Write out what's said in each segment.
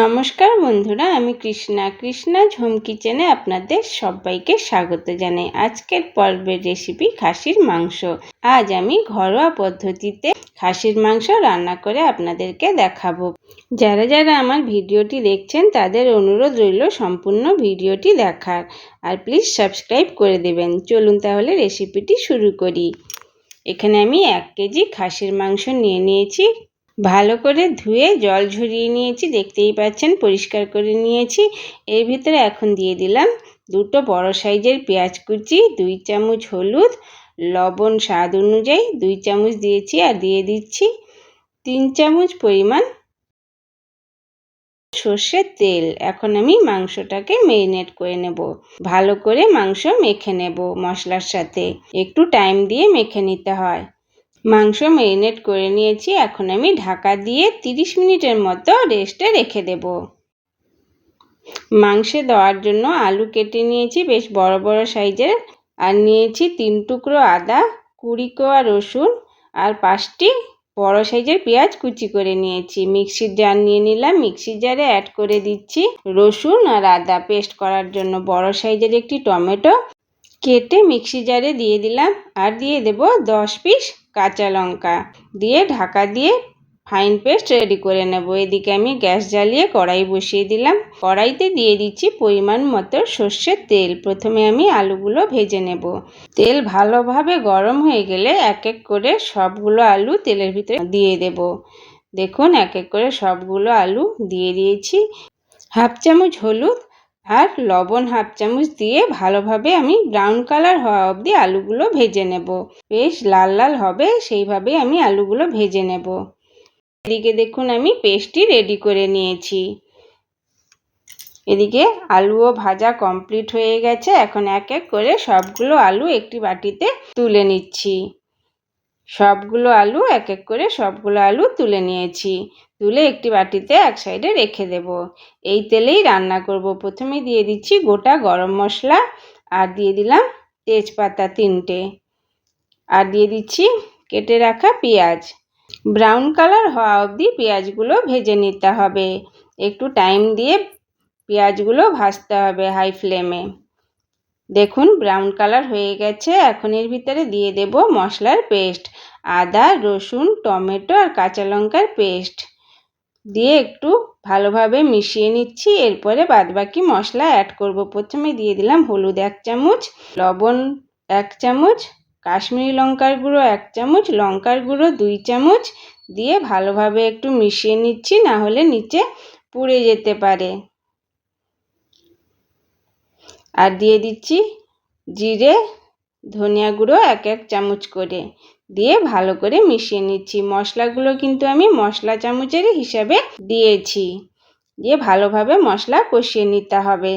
নমস্কার বন্ধুরা, আমি কৃষ্ণা। কৃষ্ণা ঝুম কিচেনে আপনাদের সবাইকে স্বাগত জানাই। আজকের পর্বের রেসিপি খাসির মাংস। আজ আমি ঘরোয়া পদ্ধতিতে খাসির মাংস রান্না করে আপনাদেরকে দেখাবো। যারা যারা আমার ভিডিওটি দেখছেন, তাদের অনুরোধ রইল সম্পূর্ণ ভিডিওটি দেখার। আর প্লিজ সাবস্ক্রাইব করে দেবেন। চলুন তাহলে রেসিপিটি শুরু করি। এখানে আমি এক কেজি খাসির মাংস নিয়ে নিয়েছি। ভালো করে ধুয়ে জল ঝরিয়ে নিয়েছি, দেখতেই পাচ্ছেন পরিষ্কার করে নিয়েছি। এর ভিতরে এখন দিয়ে দিলাম দুটো বড় সাইজের পেঁয়াজ কুচি, দুই চামচ হলুদ, লবণ স্বাদ অনুযায়ী দুই চামচ দিয়েছি আর দিয়ে দিচ্ছি তিন চামচ পরিমাণ সর্ষের তেল। এখন আমি মাংসটাকে মেরিনেট করে নেব। ভালো করে মাংস মেখে নেব মশলার সাথে। একটু টাইম দিয়ে মেখে নিতে হয়। মাংস মেরিনেট করে নিয়েছি। এখন আমি ঢাকা দিয়ে তিরিশ মিনিটের মতো রেস্টে রেখে দেব। মাংসে দেওয়ার জন্য আলু কেটে নিয়েছি, বেশ বড় বড় সাইজের। আর নিয়েছি তিন টুকরো আদা, কুড়ি কোয়া রসুন আর পাঁচটি বড় সাইজের পেঁয়াজ কুচি করে নিয়েছি। মিক্সির জার নিয়ে নিলাম, মিক্সির জারে অ্যাড করে দিচ্ছি রসুন আর আদা। পেস্ট করার জন্য বড় সাইজের একটি টমেটো কেটে মিক্সি জারে দিয়ে দিলাম। আর দিয়ে দেব দশ পিস কাঁচা লঙ্কা দিয়ে ঢাকা দিয়ে ফাইন পেস্ট রেডি করে নেব। এদিকে আমি গ্যাস জ্বালিয়ে কড়াই বসিয়ে দিলাম। কড়াইতে দিয়ে দিচ্ছি পরিমাণ মতো সর্ষের তেল। প্রথমে আমি আলুগুলো ভেজে নেব। তেল ভালোভাবে গরম হয়ে গেলে এক এক করে সবগুলো আলু তেলের ভিতরে দিয়ে দেব। দেখুন এক এক করে সবগুলো আলু দিয়ে দিয়েছি। হাফ চামচ হলুদ আর লবণ হাফ চামচ দিয়ে ভালোভাবে আমি ব্রাউন কালার হওয়া অবধি আলুগুলো ভেজে নেব। বেশ লাল লাল হবে, সেইভাবে আমি আলুগুলো ভেজে নেব। এদিকে দেখুন আমি পেস্টটি রেডি করে নিয়েছি। এদিকে আলুও ভাজা কমপ্লিট হয়ে গেছে। এখন এক এক করে সবগুলো আলু একটি বাটিতে তুলে নিচ্ছি। সবগুলো আলু, এক এক করে সবগুলো আলু তুলে নিয়েছি। তুলে একটি বাটিতে এক সাইডে রেখে দেব। এই তেলেই রান্না করব। প্রথমে দিয়ে দিচ্ছি গোটা গরম মশলা আর দিয়ে দিলাম তেজপাতা তিনটে। আর দিয়ে দিচ্ছি কেটে রাখা পেঁয়াজ। ব্রাউন কালার হওয়া অবধি পেঁয়াজগুলো ভেজে নিতে হবে। একটু টাইম দিয়ে পেঁয়াজগুলো ভাজতে হবে হাই ফ্লেমে। দেখুন, ব্রাউন কালার হয়ে গেছে। এখন এর ভিতরে দিয়ে দেব মশলার পেস্ট। আদা, রসুন, টমেটো আর কাঁচা লঙ্কার পেস্ট। দিয়ে একটু ভালোভাবে মিশিয়ে নিচ্ছি। এরপরে বাদবাকি মশলা অ্যাড করব। প্রথমে দিয়ে দিলাম হলুদ এক চামচ, লবণ এক চামচ, কাশ্মীরি লঙ্কার গুঁড়ো এক চামচ, লঙ্কার গুঁড়ো দুই চামচ দিয়ে ভালোভাবে একটু মিশিয়ে নিচ্ছি না হলে নিচে পুড়ে যেতে পারে। আর দিয়ে দিচ্ছি জিরে, ধনিয়া গুঁড়ো এক এক চামচ করে। দিয়ে ভালো করে মিশিয়ে নিচ্ছি। মশলাগুলো কিন্তু আমি মশলা চামচের হিসাবে দিয়েছি। দিয়ে ভালোভাবে মশলা কষিয়ে নিতে হবে।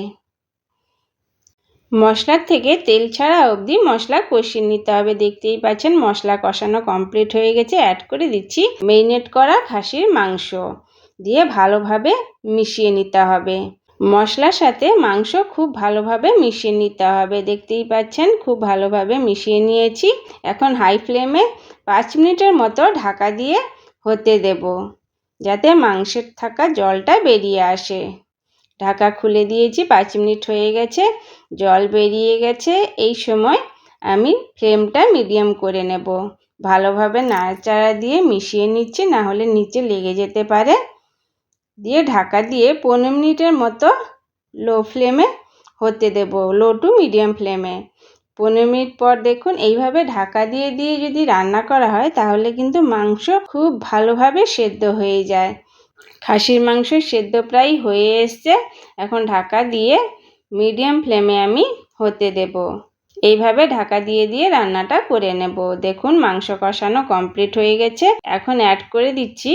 মশলার থেকে তেল ছাড়া অবধি মশলা কষিয়ে নিতে হবে। দেখতেই পাচ্ছেন মশলা কষানো কমপ্লিট হয়ে গেছে। অ্যাড করে দিচ্ছি মেরিনেট করা খাসির মাংস। দিয়ে ভালোভাবে মিশিয়ে নিতে হবে। মশলার সাথে মাংস খুব ভালোভাবে মিশিয়ে নিতে হবে। দেখতেই পাচ্ছেন, খুব ভালোভাবে মিশিয়ে নিয়েছি। এখন হাই ফ্লেমে পাঁচ মিনিটের মতো ঢাকা দিয়ে হতে দেব, যাতে মাংসের থাকা জলটা বেরিয়ে আসে। ঢাকা খুলে দিয়েছি, পাঁচ মিনিট হয়ে গেছে, জল বেরিয়ে গেছে। এই সময় আমি ফ্লেমটা মিডিয়াম করে নেব। ভালোভাবে নাড়াচাড়া দিয়ে মিশিয়ে নিচ্ছি, না হলে নিচে লেগে যেতে পারে। দিয়ে ঢাকা দিয়ে পনেরো মিনিটের মতো লো ফ্লেমে হতে দেব লো টু মিডিয়াম ফ্লেমে পনেরো মিনিট পর দেখুন, এইভাবে ঢাকা দিয়ে দিয়ে যদি রান্না করা হয়, তাহলে কিন্তু মাংস খুব ভালোভাবে সেদ্ধ হয়ে যায়। খাসির মাংস সেদ্ধ প্রায় হয়ে এসছে, এখন ঢাকা দিয়ে মিডিয়াম ফ্লেমে আমি হতে দেব। এইভাবে ঢাকা দিয়ে দিয়ে রান্নাটা করে নেব। দেখুন, মাংস কষানো কমপ্লিট হয়ে গেছে। এখন অ্যাড করে দিচ্ছি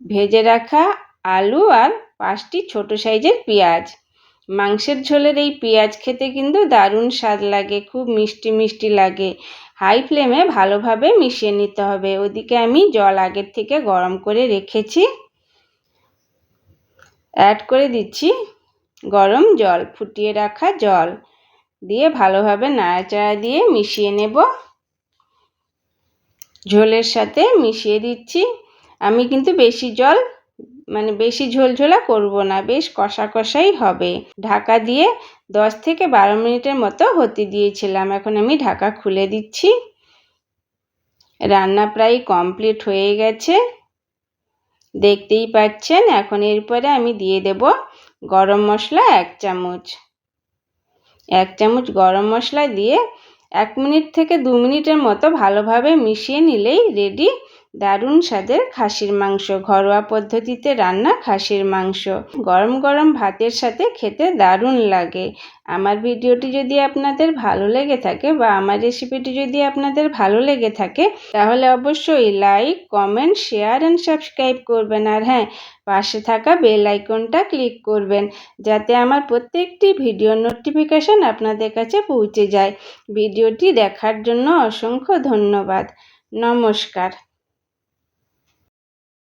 ভেজে রাখা আলু আর পাঁচটি ছোট সাইজের পেঁয়াজ। মাংসের ঝোলের এই পেঁয়াজ খেতে কিন্তু দারুণ স্বাদ লাগে, খুব মিষ্টি মিষ্টি লাগে। হাই ফ্লেমে ভালোভাবে মিশিয়ে নিতে হবে। ওদিকে আমি জল আগের থেকে গরম করে রেখেছি। অ্যাড করে দিচ্ছি গরম জল, ফুটিয়ে রাখা জল। দিয়ে ভালোভাবে নাড়াচাড়া দিয়ে মিশিয়ে নেব। ঝোলের সাথে মিশিয়ে দিচ্ছি। আমি কিন্তু বেশি জল মানে বেশি ঝোলঝোলা করব না, বেশ কষা কষাই হবে। ঢাকা দিয়ে দশ থেকে বারো মিনিটের মতো হতে দিয়েছিলাম, এখন আমি ঢাকা খুলে দিচ্ছি। রান্না প্রায় কমপ্লিট হয়ে গেছে। দেখতেই পাচ্ছেন, এখন এরপরে আমি দিয়ে দেব গরম মশলা এক চামচ। এক চামচ গরম মশলা দিয়ে এক মিনিট থেকে দু মিনিটের মতো ভালোভাবে মিশিয়ে নিলেই রেডি। দারুণ স্বাদের খাসির মাংস, ঘরোয়া পদ্ধতিতে রান্না খাসির মাংস। গরম গরম ভাতের সাথে খেতে দারুণ লাগে। আমার ভিডিওটি যদি আপনাদের ভালো লেগে থাকে বা আমার রেসিপিটি যদি আপনাদের ভালো লেগে থাকে, তাহলে অবশ্যই like, comment, share and subscribe করবেন। আর হ্যাঁ পাশে থাকা বেল আইকনটা ক্লিক করবেন যাতে আমার প্রত্যেকটি ভিডিও নোটিফিকেশন আপনাদের কাছে পৌঁছে যায়। ভিডিওটি দেখার জন্য অসংখ্য ধন্যবাদ। নমস্কার।